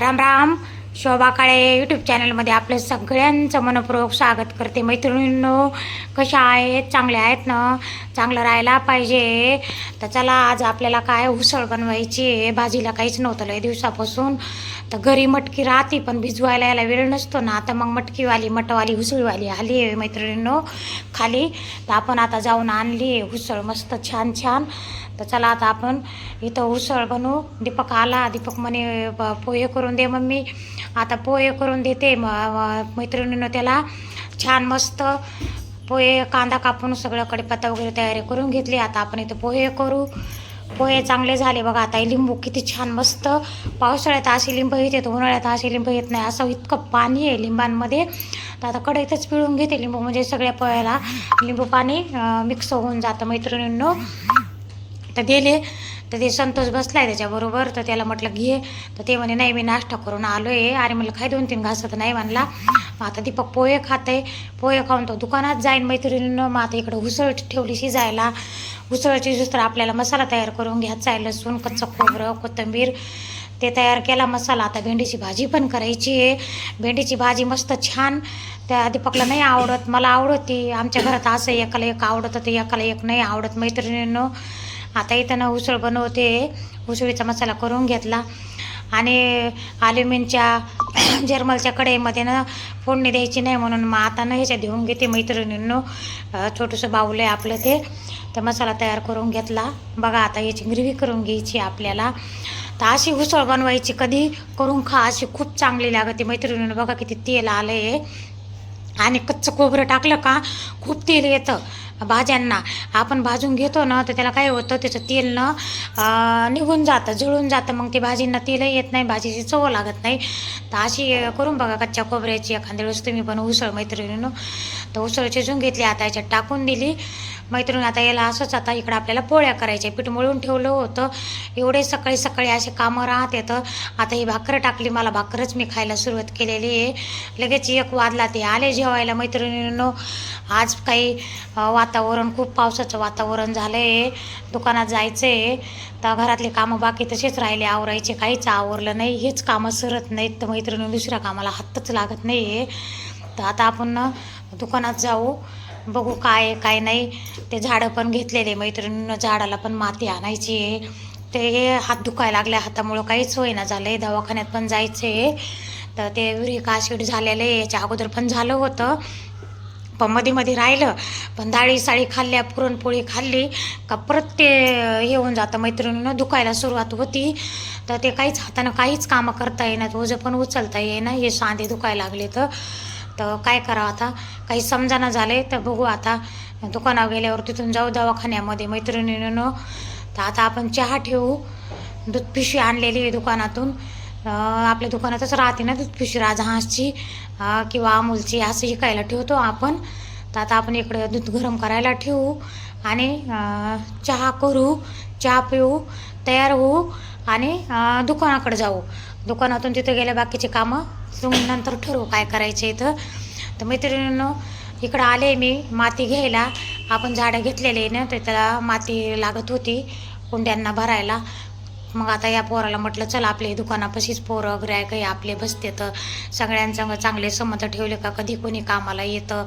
Ram Ram. Shobha Kale YouTube चॅनलमध्ये आपलं सगळ्यांचं मनपूर्वक स्वागत करते. मैत्रिणींनो कशा आहेत? चांगल्या आहेत ना? चांगलं राहायला पाहिजे. तर चला आज आपल्याला काय उसळ बनवायची आहे? भाजीला काहीच नव्हतं लय दिवसापासून. तर घरी मटकी राहते पण भिजवायला यायला वेळ नसतो ना. आता मग मटकीवाली मटवाली उसळवाली आली आहे मैत्रिणींनो खाली. तर आपण आता जाऊन आणली आहे उसळ. मस्त छान छान. तर चला आता आपण इथं उसळ बनवू. दीपक आला. दीपक म्हणे पोहे करून दे मम्मी. आता पोहे करून देते. म मैत्रिणीनं त्याला छान मस्त पोहे कांदा कापून सगळं कढीपत्ता वगैरे तयारी करून घेतली. आता आपण इथं पोहे करू. पोहे चांगले झाले. बघा आता हे लिंबू किती छान मस्त पावसाळ्यात अशी लिंब येते उन्हाळ्यात अशी लिंब येत नाही. असं इतकं पाणी आहे लिंबांमध्ये. तर आता कढईतच पिळून घेते लिंबू. म्हणजे सगळ्या पोह्याला लिंबू पाणी मिक्स होऊन जातं मैत्रिणींनो. तर गेले. तर ते संतोष बसला आहे त्याच्याबरोबर. तर त्याला म्हटलं घे. तर ते म्हणे नाही मी नाश्ता करून आलो आहे अरे म्हटलं काय दोन तीन घासत नाही म्हणला. मग आता दीपक पोहे खाते पोहे खाऊन तो दुकानात जाईन मैत्रिणीनं. मग आता इकडं उसळ ठेवली शिजायला. उसळची जुस तर आपल्याला मसाला तयार करून घ्यायचा आहे लसूण कच्चं खोबरं कोथिंबीर. ते तयार केला मसाला. आता भेंडीची भाजी पण करायची आहे. भेंडीची भाजी मस्त छान. त्या दीपकला नाही आवडत. मला आवडती. आमच्या घरात असं एकाला एक आवडतं तर एकाला एक नाही आवडत मैत्रिणीनं. आता इथं ना उसळ बनवते. उसळीचा मसाला करून घेतला. आणि ॲल्युमिनच्या जर्मलच्या कढईमध्ये ना फोडणी द्यायची नाही म्हणून मग आता ना ह्याच्यात देऊन घेते मैत्रिणींनो. छोटंसं बाऊल आहे आपलं ते. तर मसाला तयार करून घेतला. बघा आता याची ग्रेव्ही करून घ्यायची आपल्याला. तर अशी उसळ बनवायची कधी करून खा अशी खूप चांगली लागते. मैत्रिणीनं बघा किती तेल आलं आहे आणि कच्चं खोबरं टाकलं का खूप तेल येतं. भाज्यांना. आपण भाजून घेतो ना तर त्याला काय होतं त्याचं तेल ना निघून जातं जळून जातं. मग ते भाजींना तेलही येत नाही भाजीची चव लागत नाही. तर अशी करून बघा कच्च्या खोबऱ्याची एखाद्या वेळेस तुम्ही पण उसळ मैत्रिणीनं तर उसळ शिजून घेतली. आता याच्यात टाकून दिली. मैत्रीण आता याला असंच आता इकडं आपल्याला पोळ्या करायच्या पीठ मळून ठेवलं होतं. एवढे सकाळी सकाळी असे कामं राहत येतं. आता ही भाकरं टाकली मला भाकरच मी खायला सुरुवात केलेली आहे. लगेच एक वादला ते आले जेवायला मैत्रिणींनो. आज काही वातावरण खूप पावसाचं वातावरण झालं आहे दुकानात जायचं आहे तर घरातले कामं बाकी तसेच राहिले. आवरायचे काहीच आवरलं नाही. हेच कामं सरत नाहीत. तर मैत्रिणी दुसऱ्या कामाला हातच लागत नाही आहे तर आता आपण दुकानात जाऊ. बघू काय आहे, काय नाही. ते झाडं पण घेतलेले मैत्रिणीनं झाडाला पण माती आणायची आहे. ते हात दुखायला लागल्या हातामुळं काहीच होईना झालं आहे दवाखान्यात पण जायचं आहे तर ते युरिक ॲसिड झालेलं आहे याच्या अगोदर पण झालं होतं. पण मध्ये मध्ये राहिलं. पण डाळी साळी खाल्ल्या पुरणपोळी खाल्ली. का परत ते हे होऊन जातं. मैत्रिणीनं दुखायला सुरुवात होती. तर ते काहीच हातानं काहीच कामं करता येणार ओझं पण उचलता येईना. हे सांधे दुखायला लागले तर. तर काय करावं आता? काही समजाना आहे तर बघू आता. दुकानावर गेल्यावर तिथून जाऊ दवाखान्यामध्ये मैत्रिणीनं. तर आता आपण चहा ठेवू. दूध पिशवी आणलेली आहे दुकानातून. आपल्या दुकानातच राहते ना दूध पिशवी राजहांसची किंवा अमूलची असं विकायला ठेवतो आपण. तर आता आपण इकडं दूध गरम करायला ठेवू आणि चहा करू चहा पिऊ तयार होऊ आणि दुकानाकडे जाऊ. दुकानातून तिथं गेल्या बाकीचे कामं तुम्ही नंतर ठरवू काय करायचे इथं. तर मैत्रिणींनो इकडं आले मी माती घ्यायला. आपण झाडं घेतलेले ना तर त्याला माती लागत होती कुंड्यांना भरायला. मग आता या पोराला म्हटलं चला आपले दुकानापाशीच पोरं वगैरे काही आपले बसते तर सगळ्यांसंग चांगले संमत ठेवले का? कधी कोणी कामाला येतं.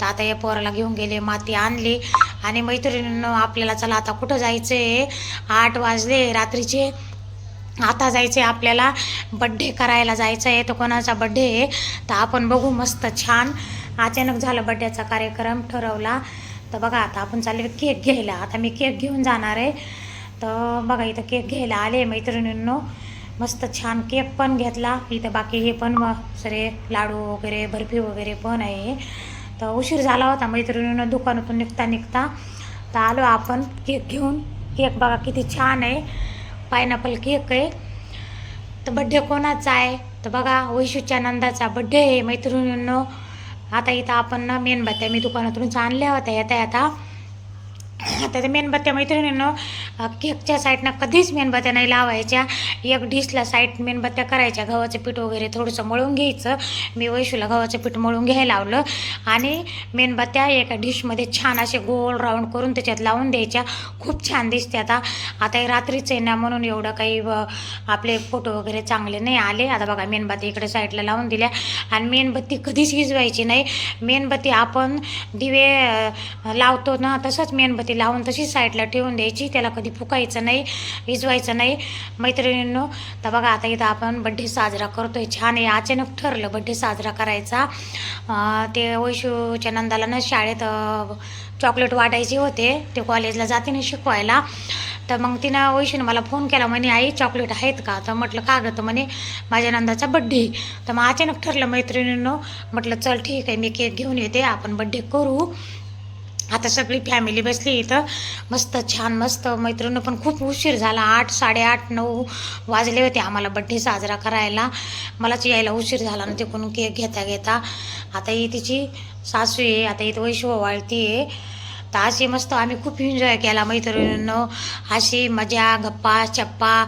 तर आता या पोराला घेऊन गेले माती आणली. आणि मैत्रिणींनो आपल्याला चला आता कुठं जायचं आहे आठ वाजले रात्रीचे. आता जायचं आहे आपल्याला बड्डे करायला जायचं आहे तर कोणाचा बड्डे आहे? तर आपण बघू मस्त छान. अचानक झालं बड्डेचा कार्यक्रम ठरवला. तर बघा आता आपण चालले केक घ्यायला. आता मी केक घेऊन जाणार आहे. तर बघा इथं केक घ्यायला आले मैत्रिणींनो. मस्त छान केक पण घेतला. इथं बाकी हे पण सरे लाडू वगैरे बर्फी वगैरे पण आहे. तर उशीर झाला होता मैत्रिणींना दुकानातून निघता निघता तर आलो आपण केक घेऊन. केक बघा किती छान आहे. पायनॅपल केक आहे. तर बड्डे कोणाचा आहे? तर बघा वैशूच्या नंदाचा बड्डे आहे मैत्रिणींनो. आता इथं आपण ना मेणबत्त्या मी दुकानातून आणल्या होत्या येता येता आता ते मेणबत्त्या मैत्रिणींनो केकच्या साईडनं कधीच मेणबत्त्या नाही लावायच्या. एक डिशला साईड मेणबत्त्या करायच्या. गव्हाचं पीठ वगैरे थोडंसं मळून घ्यायचं. मी वैशूला गव्हाचं पीठ मळून घ्यायला लावलं. आणि मेणबत्त्या एका डिशमध्ये छान असे गोल राऊंड करून त्याच्यात लावून द्यायच्या. खूप छान दिसते आता. आता हे रात्रीच आहे ना म्हणून एवढं काही आपले फोटो वगैरे चांगले नाही आले. आता बघा मेणबत्ती इकडे साईडला लावून दिल्या. आणि मेणबत्ती कधीच विजवायची नाही. मेणबत्ती आपण दिवे लावतो ना तसंच मेणबत्ती ती लावून तशीच साईडला ठेवून द्यायची. त्याला कधी फुकायचं नाही विजवायचं नाही. मैत्रिणींनो तर बघा आता इथं आपण बड्डे साजरा करतोय. छान आहे. अचानक ठरलं बड्डे साजरा करायचा. ते वैशूच्या नंदाला ना शाळेत चॉकलेट वाटायचे होते. ते कॉलेजला जाते ना शिकवायला. तर मग तिनं वैशूने मला फोन केला म्हणे आई चॉकलेट आहेत का? तर म्हटलं का गं? तर म्हणे माझ्या नंदाचा बड्डे तर मग अचानक ठरलं मैत्रिणींनो म्हटलं चल ठीक आहे मी केक घेऊन येते. आपण बड्डे करू. आता सगळी फॅमिली बसली इथं. मस्त छान मस्त. मैत्रिणी पण खूप उशीर झाला. आठ साडेआठ नऊ वाजले होते आम्हाला बड्डे साजरा करायला. मलाच यायला उशीर झाला ना ते तिकडून केक घेता घेता. आता ही तिची सासू आहे आता इथं वैशू वाळती आहे. तर अशी मस्त आम्ही खूप एन्जॉय केला मैत्रिणींनो. अशी मजा गप्पा चप्पा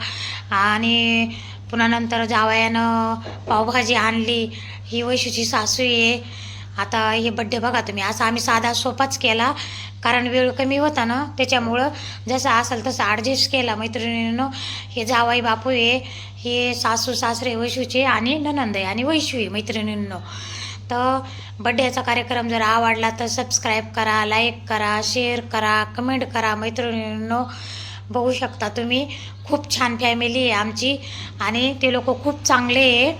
आणि पुन्हा नंतर जावयानं पावभाजी आणली. ही वैशूची सासू आहे. आता हे बड्डे बघा तुम्ही. असा आम्ही साधा सोपाच केला. कारण वेळ कमी होता ना त्याच्यामुळं जसं असेल तसं ॲडजस्ट केला मैत्रिणीनं. हे जावाई बापू आहे हे सासू सासरे वैशूचे आणि ननंद आहे आणि वैशू आहे मैत्रिणींनो. तर बड्डेचा कार्यक्रम जर आवडला तर सबस्क्राईब करा लाईक करा शेअर करा कमेंट करा मैत्रिणींनो. बघू शकता तुम्ही. खूप छान फॅमिली आहे आमची. आणि ते लोक खूप चांगले आहे.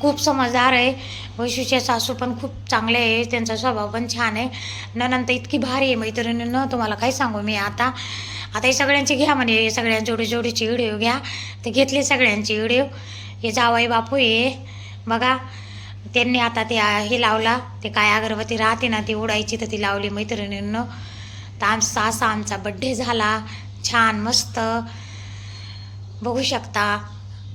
खूप समजदार आहे. वैशूचे सासू पण खूप चांगले आहे त्यांचा स्वभाव पण छान आहे. ननंतर इतकी भारी आहे मैत्रिणीनं तुम्हाला काय सांगू मी आता. आता हे सगळ्यांची घ्या म्हणे सगळ्या जोडी जोडीची व्हिडिओ घ्या. ते घेतली सगळ्यांची व्हिडिओ. हे जावाई बापू आहे. बघा त्यांनी आता ते हे लावला. ते काय अगरबत्ती राहते ना ती उडायची तर ती लावली मैत्रिणींनं. तर आमचा असा आमचा बड्डे झाला. छान मस्त. बघू शकता.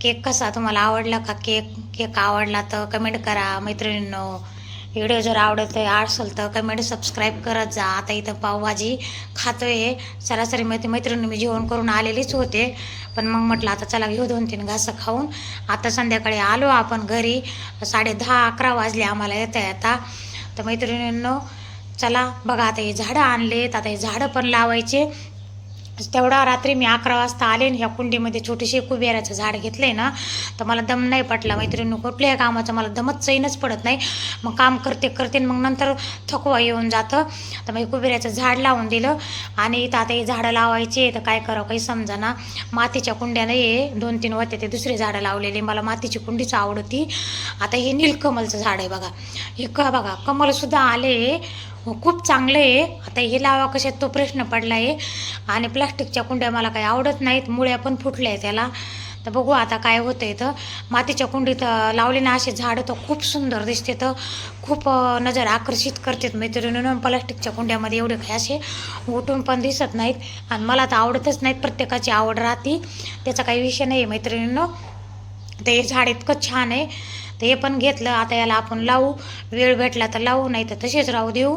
केक कसा तुम्हाला आवडला का? केक केक आवडला तर कमेंट करा मैत्रिणींनो. व्हिडिओ जर आवडत असेल तर कमेंट सबस्क्राईब करत जा. आता इथं पावभाजी खातोय. सरासरी मैत्री मैत्रिणी मी जेवण करून आलेलीच होते. पण मग म्हटलं आता चला घेऊ दोन तीन घासं खाऊन. आता संध्याकाळी आलो आपण घरी. साडे दहा अकरा वाजले आम्हाला येता येता. तर मैत्रिणींनो चला बघा आता हे झाडं आणलेत. आता हे झाडं पण लावायचे. म्हणजे तेवढा रात्री मी अकरा वाजता आले ह्या कुंडीमध्ये छोटीशी कुबेराचं झाड घेतलंय ना तर मला दम नाही पटला. मैत्रिणी कुठल्याही कामाचं मला दमच चैनच पडत नाही. मग काम करते करते आणि मग नंतर थकवा येऊन जातं. तर मग कुबेराचं झाड लावून दिलं आणि इथं आता हे झाडं लावायचे तर काय करावं काही समजाना. मातीच्या कुंड्यानं हे दोन तीन होते ते दुसरे झाडं लावलेले. मला मातीची कुंडीच आवडती. आता हे नीलकमलचं झाड आहे बघा. हे का बघा कमलसुद्धा आले. हो, खूप चांगलं आहे. आता हे लावा कशात तो प्रश्न पडला आहे. आणि प्लास्टिकच्या कुंड्या मला काही आवडत नाहीत मुळ्या पण फुटल्या आहे त्याला. तर बघू आता काय होतं आहे तर मातीच्या कुंडीत लावले ना असे झाडं तर खूप सुंदर दिसते तर खूप नजर आकर्षित करतात मैत्रिणीनं. प्लास्टिकच्या कुंड्यामध्ये एवढे काही असे उठून पण दिसत नाहीत. आणि मला तर आवडतच नाहीत प्रत्येकाची आवड राहते. त्याचा काही विषय नाही आहे मैत्रिणीनं. तर हे झाड इतकं छान आहे. तर हे पण घेतलं. आता याला आपण लावू. वेळ भेटला तर लावू नाही तर तसेच राहू देऊ.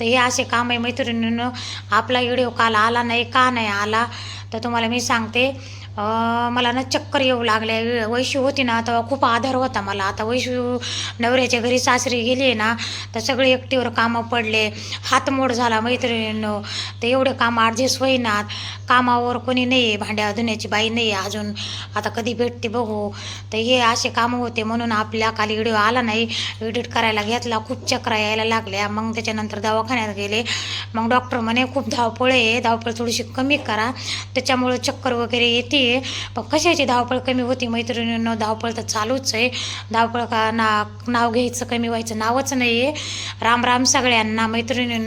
तर हे असे काम आहे मैत्रिणीनं. आपला व्हिडिओ काल आला नाही का नाही आला तर तुम्हाला मी सांगते. मला ना चक्कर येऊ लागले. वैशू होती ना तेव्हा खूप आधार होता मला. आता वैशू नवऱ्याच्या घरी सासरी गेली आहे ना तर सगळे एकटीवर कामं पडले. हातमोड झाला मैत्रिणीनं. तर एवढे कामं ॲडजस्ट होईनात. कामावर कोणी नाही आहे भांड्या धुण्याची बाई नाही आहे अजून. आता कधी भेटते बघू. तर हे असे कामं होते म्हणून आपल्या काल व्हिडिओ आला नाही. एडिट करायला घेतला खूप चक्रा यायला लागल्या. मग त्याच्यानंतर दवाखान्यात गेले. मग डॉक्टर म्हणे खूप धावपळ आहे. धावपळ थोडीशी कमी करा. त्याच्यामुळे चक्कर वगैरे येते पण कशाची धावपळ कमी होती मैत्रिणींनो? धावपळ तर चालूच आहे. धावपळ का ना नाव घ्यायचं कमी व्हायचं नावच नाही आहे राम राम सगळ्यांना मैत्रिणींना.